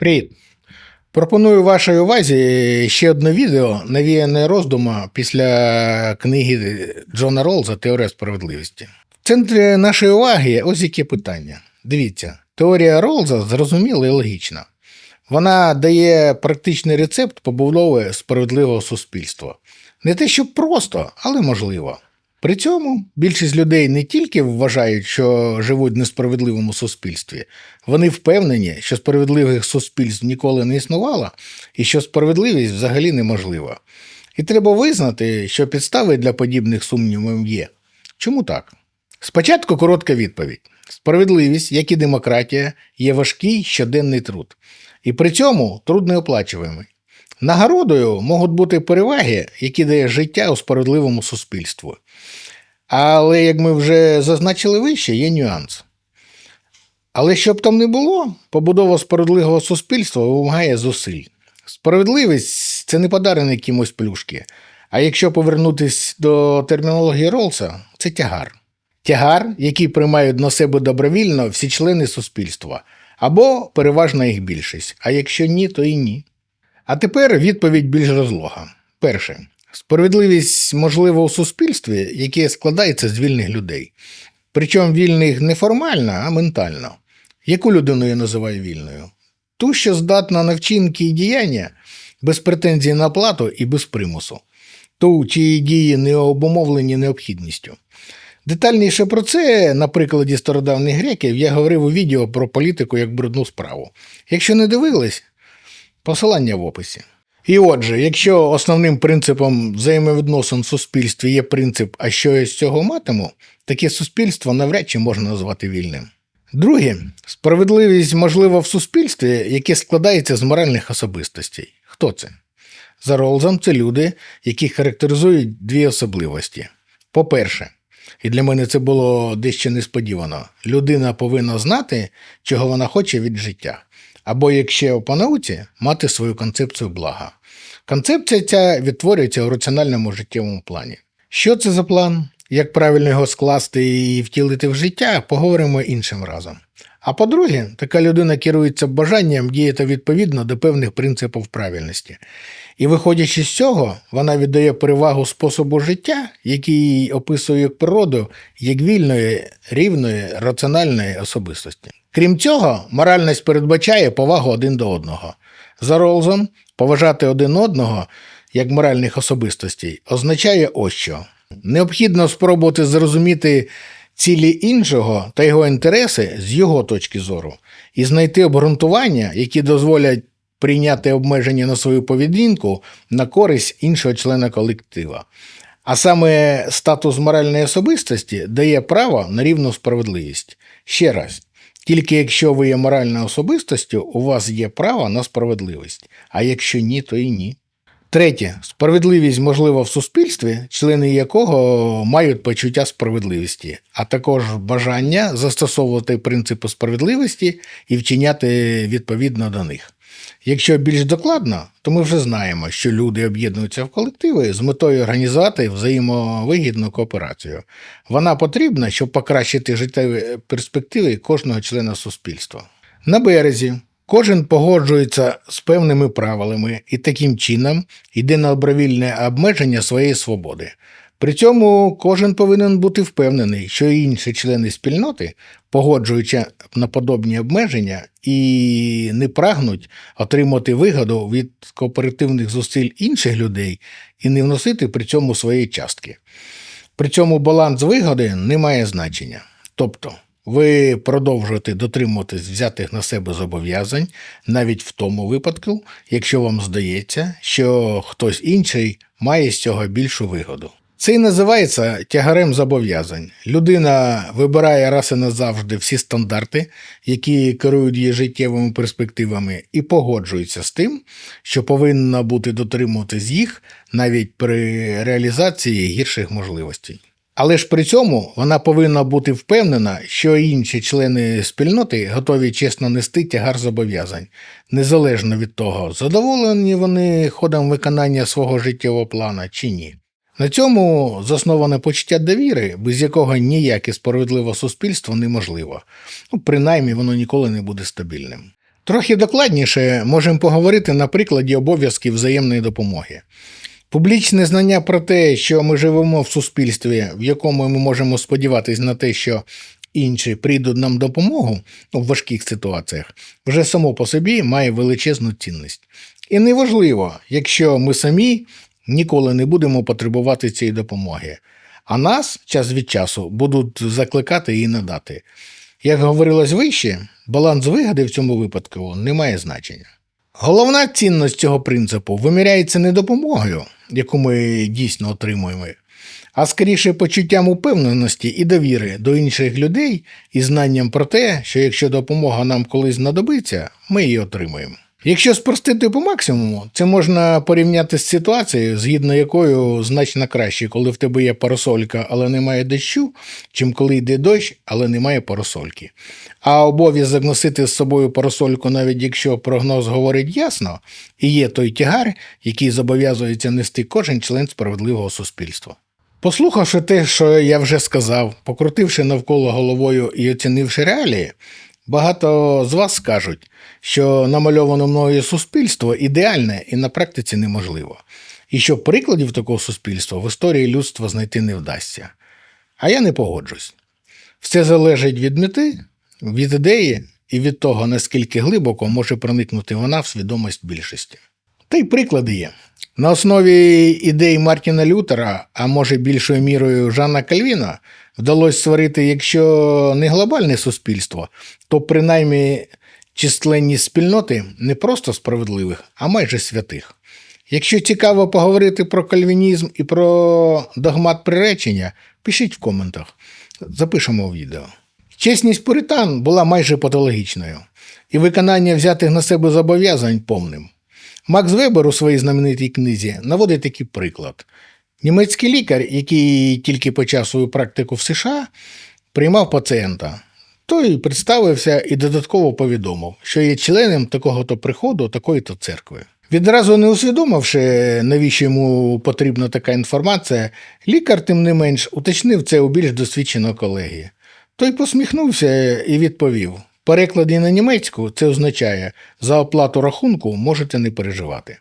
Привіт! Пропоную вашій увазі ще одне відео, навіяне роздума після книги Джона Ролза Теорія справедливості. В центрі нашої уваги ось яке питання. Дивіться, теорія Ролза зрозуміла і логічна. Вона дає практичний рецепт побудови справедливого суспільства. Не те, що просто, але можливо. При цьому більшість людей не тільки вважають, що живуть в несправедливому суспільстві, вони впевнені, що справедливих суспільств ніколи не існувало і що справедливість взагалі неможлива. І треба визнати, що підстави для подібних сумнівів є. Чому так? Спочатку коротка відповідь: справедливість, як і демократія, є важкий щоденний труд, і при цьому труд неоплачуваємий. Нагородою можуть бути переваги, які дає життя у справедливому суспільстві. Але, як ми вже зазначили вище, є нюанс. Але щоб там не було, побудова справедливого суспільства вимагає зусиль. Справедливість це не подарені кимось плюшки. А якщо повернутися до термінології Ролса, це тягар. Тягар, який приймають на себе добровільно всі члени суспільства, або переважна їх більшість, а якщо ні, то і ні. А тепер відповідь більш розлога. Перше. Справедливість можлива у суспільстві, яке складається з вільних людей. Причому вільних не формально, а ментально. Яку людину я називаю вільною? Ту, що здатна на вчинки і діяння без претензій на плату і без примусу, ту, чиї дії не обумовлені необхідністю. Детальніше про це, на прикладі стародавніх греків, я говорив у відео про політику як брудну справу. Якщо не дивились, посилання в описі. І отже, якщо основним принципом взаємовідносин в суспільстві є принцип, а що я з цього матиму, таке суспільство навряд чи можна назвати вільним. Друге, справедливість можлива в суспільстві, яке складається з моральних особистостей. Хто це? За Ролзом це люди, які характеризують дві особливості. По-перше, і для мене це було дещо несподівано, людина повинна знати, чого вона хоче від життя. Або, якщо по науці, мати свою концепцію блага. Концепція ця відтворюється у раціональному життєвому плані. Що це за план? Як правильно його скласти і втілити в життя, поговоримо іншим разом. А по-друге, така людина керується бажанням діяти відповідно до певних принципів правильності. І виходячи з цього, вона віддає перевагу способу життя, який описує природу як вільної, рівної, раціональної особистості. Крім цього, моральність передбачає повагу один до одного. За Ролзом, поважати один одного як моральних особистостей означає ось що. Необхідно спробувати зрозуміти цілі іншого та його інтереси з його точки зору і знайти обґрунтування, які дозволять прийняти обмеження на свою поведінку на користь іншого члена колектива. А саме статус моральної особистості дає право на рівну справедливість. Ще раз, тільки якщо ви є моральною особистостю, у вас є право на справедливість, а якщо ні, то і ні. Третє, справедливість можлива в суспільстві, члени якого мають почуття справедливості, а також бажання застосовувати принципи справедливості і вчиняти відповідно до них. Якщо більш докладно, то ми вже знаємо, що люди об'єднуються в колективи з метою організувати взаємовигідну кооперацію. Вона потрібна, щоб покращити життєві перспективи кожного члена суспільства. На березі кожен погоджується з певними правилами і таким чином йде на добровільне обмеження своєї свободи. При цьому кожен повинен бути впевнений, що і інші члени спільноти, погоджуючи на подобні обмеження, і не прагнуть отримати вигоду від кооперативних зусиль інших людей і не вносити при цьому свої частки. При цьому баланс вигоди не має значення. Тобто, ви продовжуєте дотримуватись взятих на себе зобов'язань навіть в тому випадку, якщо вам здається, що хтось інший має з цього більшу вигоду. Це і називається тягарем зобов'язань. Людина вибирає раз і назавжди всі стандарти, які керують її життєвими перспективами, і погоджується з тим, що повинна бути дотримуватись їх навіть при реалізації гірших можливостей. Але ж при цьому вона повинна бути впевнена, що інші члени спільноти готові чесно нести тягар зобов'язань, незалежно від того, задоволені вони ходом виконання свого життєвого плана чи ні. На цьому засноване почуття довіри, без якого ніяке справедливе суспільство неможливо. Ну, принаймні, воно ніколи не буде стабільним. Трохи докладніше можемо поговорити на прикладі обов'язків взаємної допомоги. Публічне знання про те, що ми живемо в суспільстві, в якому ми можемо сподіватися на те, що інші прийдуть нам допомогу ну, в важких ситуаціях, вже само по собі має величезну цінність. І неважливо, якщо ми самі ніколи не будемо потребувати цієї допомоги, а нас час від часу будуть закликати її надати. Як говорилось вище, баланс вигоди в цьому випадку не має значення. Головна цінність цього принципу виміряється не допомогою, яку ми дійсно отримуємо, а скоріше почуттям упевненості і довіри до інших людей і знанням про те, що якщо допомога нам колись знадобиться, ми її отримаємо. Якщо спростити по максимуму, це можна порівняти з ситуацією, згідно якою значно краще, коли в тебе є парасолька, але немає дощу, чим коли йде дощ, але немає парасольки. А обов'язок носити з собою парасольку, навіть якщо прогноз говорить ясно, і є той тягар, який зобов'язується нести кожен член справедливого суспільства. Послухавши те, що я вже сказав, покрутивши навколо головою і оцінивши реалії, багато з вас скажуть, що намальоване мною суспільство ідеальне і на практиці неможливо, і що прикладів такого суспільства в історії людства знайти не вдасться. А я не погоджусь. Все залежить від мети, від ідеї і від того, наскільки глибоко може проникнути вона в свідомість більшості. Та й приклади є. На основі ідей Мартіна Лютера, а може більшою мірою Жанна Кальвіна, вдалося створити, якщо не глобальне суспільство, то принаймні численні спільноти не просто справедливих, а майже святих. Якщо цікаво поговорити про кальвінізм і про догмат приречення, пишіть в коментах. Запишемо відео. Чесність пуритан була майже патологічною, і виконання взятих на себе зобов'язань повним. Макс Вебер у своїй знаменитій книзі наводить такий приклад. Німецький лікар, який тільки почав свою практику в США, приймав пацієнта. Той представився і додатково повідомив, що є членом такого-то приходу, такої-то церкви. Відразу не усвідомивши, навіщо йому потрібна така інформація, лікар, тим не менш, уточнив це у більш досвідченого колеги. Той посміхнувся і відповів: перекладі на німецьку це означає за оплату рахунку можете не переживати.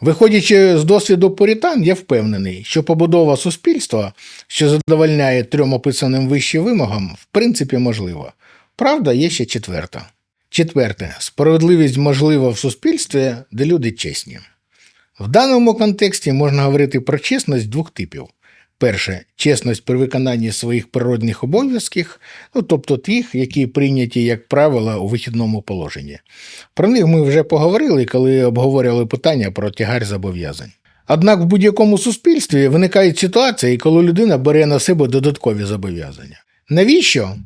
Виходячи з досвіду порітан, я впевнений, що побудова суспільства, що задовольняє трьом описаним вище вимогам, в принципі можлива. Правда, є ще четверта. Четверте, справедливість можлива в суспільстві, де люди чесні. В даному контексті можна говорити про чесність двох типів. Перше чесність при виконанні своїх природних обов'язків, ну тобто тих, які прийняті як правило у вихідному положенні. Про них ми вже поговорили, коли обговорювали питання про тягар зобов'язань. Однак в будь-якому суспільстві виникають ситуації, коли людина бере на себе додаткові зобов'язання. Навіщо?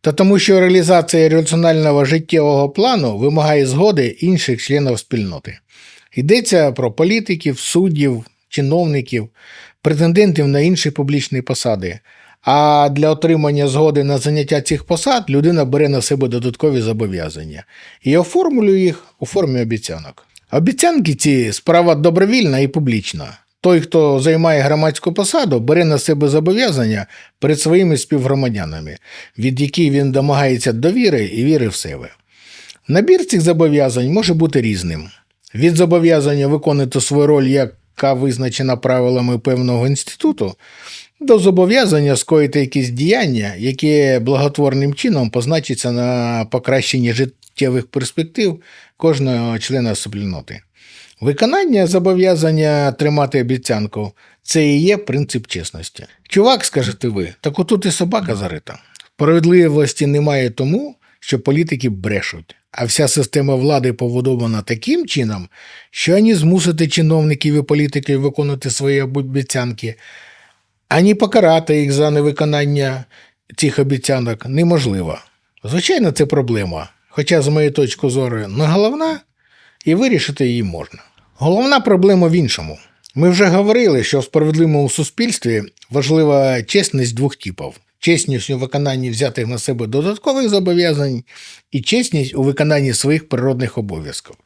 Та тому, що реалізація раціонального життєвого плану вимагає згоди інших членів спільноти. Йдеться про політиків, суддів, чиновників, претендентів на інші публічні посади. А для отримання згоди на заняття цих посад людина бере на себе додаткові зобов'язання і оформлює їх у формі обіцянок. Обіцянки ці справа добровільна і публічна. Той, хто займає громадську посаду, бере на себе зобов'язання перед своїми співгромадянами, від яких він домагається довіри і віри в себе. Набір цих зобов'язань може бути різним: від зобов'язання виконати свою роль, яка визначена правилами певного інституту, до зобов'язання скоїти якісь діяння, яке благотворним чином позначиться на покращенні життєвих перспектив кожного члена спільноти. Виконання зобов'язання тримати обіцянку це і є принцип чесності. Чувак, скажете ви, так отут і собака зарита. Справедливості немає тому, що політики брешуть, а вся система влади побудована таким чином, що ані змусити чиновників і політиків виконувати свої обіцянки, ані покарати їх за невиконання цих обіцянок неможливо. Звичайно, це проблема, хоча, з моєї точки зору, не головна, і вирішити її можна. Головна проблема в іншому. Ми вже говорили, що в справедливому суспільстві важлива чесність двох типів: чесність у виконанні взятих на себе додаткових зобов'язань і чесність у виконанні своїх природних обов'язків.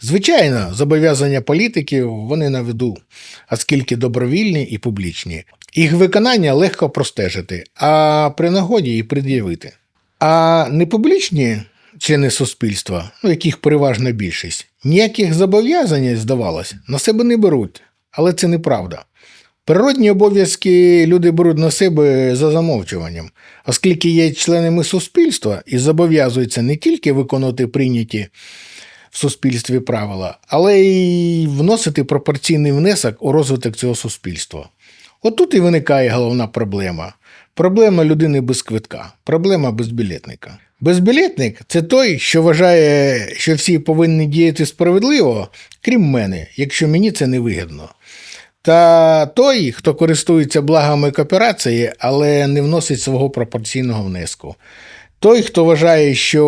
Звичайно, зобов'язання політиків вони на виду, оскільки добровільні і публічні. Їх виконання легко простежити, а при нагоді і пред'явити. А непублічні члени суспільства, ну яких переважна більшість, ніяких зобов'язань, здавалось, на себе не беруть. Але це неправда. Природні обов'язки люди беруть на себе за замовчуванням, оскільки є членами суспільства і зобов'язуються не тільки виконувати прийняті в суспільстві правила, але й вносити пропорційний внесок у розвиток цього суспільства. Отут і виникає головна проблема. Проблема людини без квитка, проблема безбілетника. Безбілетник це той, що вважає, що всі повинні діяти справедливо, крім мене, якщо мені це не вигідно. Та той, хто користується благами кооперації, але не вносить свого пропорційного внеску. Той, хто вважає, що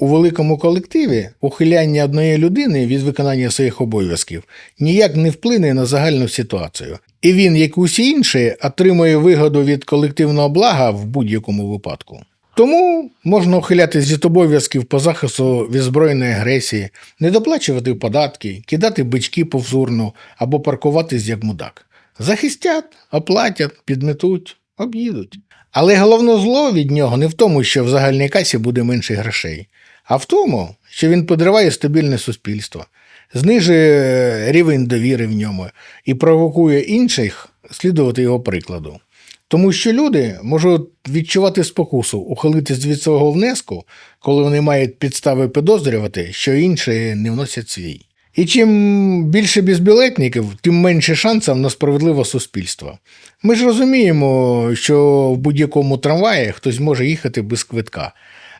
у великому колективі ухиляння однієї людини від виконання своїх обов'язків ніяк не вплине на загальну ситуацію. І він, як усі інші, отримує вигоду від колективного блага в будь-якому випадку. Тому можна ухилятись від обов'язків по захисту від збройної агресії, не доплачувати податки, кидати бички повзурну або паркуватись як мудак. Захистять, оплатять, підметуть, об'їдуть. Але головне зло від нього не в тому, що в загальній касі буде менше грошей, а в тому, що він підриває стабільне суспільство, знижує рівень довіри в ньому і провокує інших слідувати його прикладу. Тому що люди можуть відчувати спокусу, ухилитись від свого внеску, коли вони мають підстави підозрювати, що інші не вносять свій. І чим більше безбілетників, тим менше шансів на справедливе суспільство. Ми ж розуміємо, що в будь-якому трамваї хтось може їхати без квитка.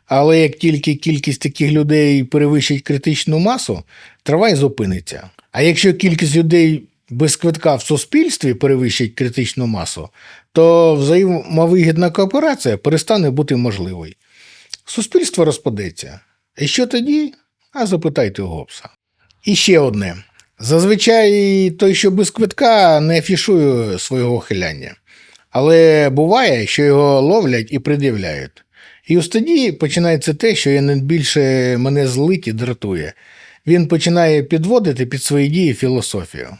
Але як тільки кількість таких людей перевищить критичну масу, трамвай зупиниться. А якщо кількість людей без квитка в суспільстві перевищить критичну масу, то взаємовигідна кооперація перестане бути можливою. Суспільство розпадеться. І що тоді? А запитайте у Гоббса. І ще одне. Зазвичай той, що без квитка, не афішує свого хиляння. Але буває, що його ловлять і пред'являють. І ось тоді починається те, що я найбільше мене злить і дратує. Він починає підводити під свої дії філософію.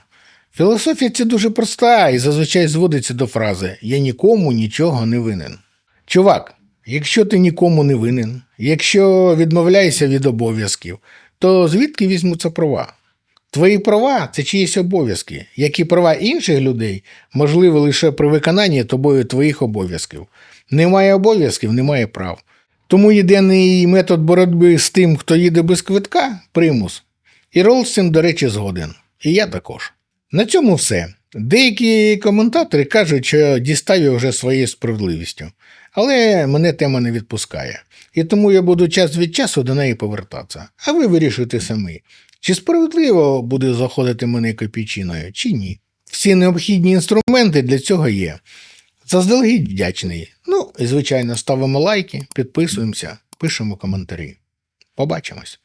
Філософія це дуже проста і зазвичай зводиться до фрази Я нікому нічого не винен. Чувак, якщо ти нікому не винен, якщо відмовляєшся від обов'язків, то звідки візьмуться права? Твої права це чиїсь обов'язки, як і права інших людей можливі лише при виконанні тобою твоїх обов'язків. Немає обов'язків, немає прав. Тому єдиний метод боротьби з тим, хто їде без квитка примус. І Ролл до речі, згоден. І я також. На цьому все. Деякі коментатори кажуть, що дістав вже своєю справедливістю. Але мене тема не відпускає. І тому я буду час від часу до неї повертатися. А ви вирішуйте самі, чи справедливо буде заходити мене копійчиною, чи ні. Всі необхідні інструменти для цього є. Заздалегідь вдячний. Ну і звичайно ставимо лайки, підписуємося, пишемо коментарі. Побачимось.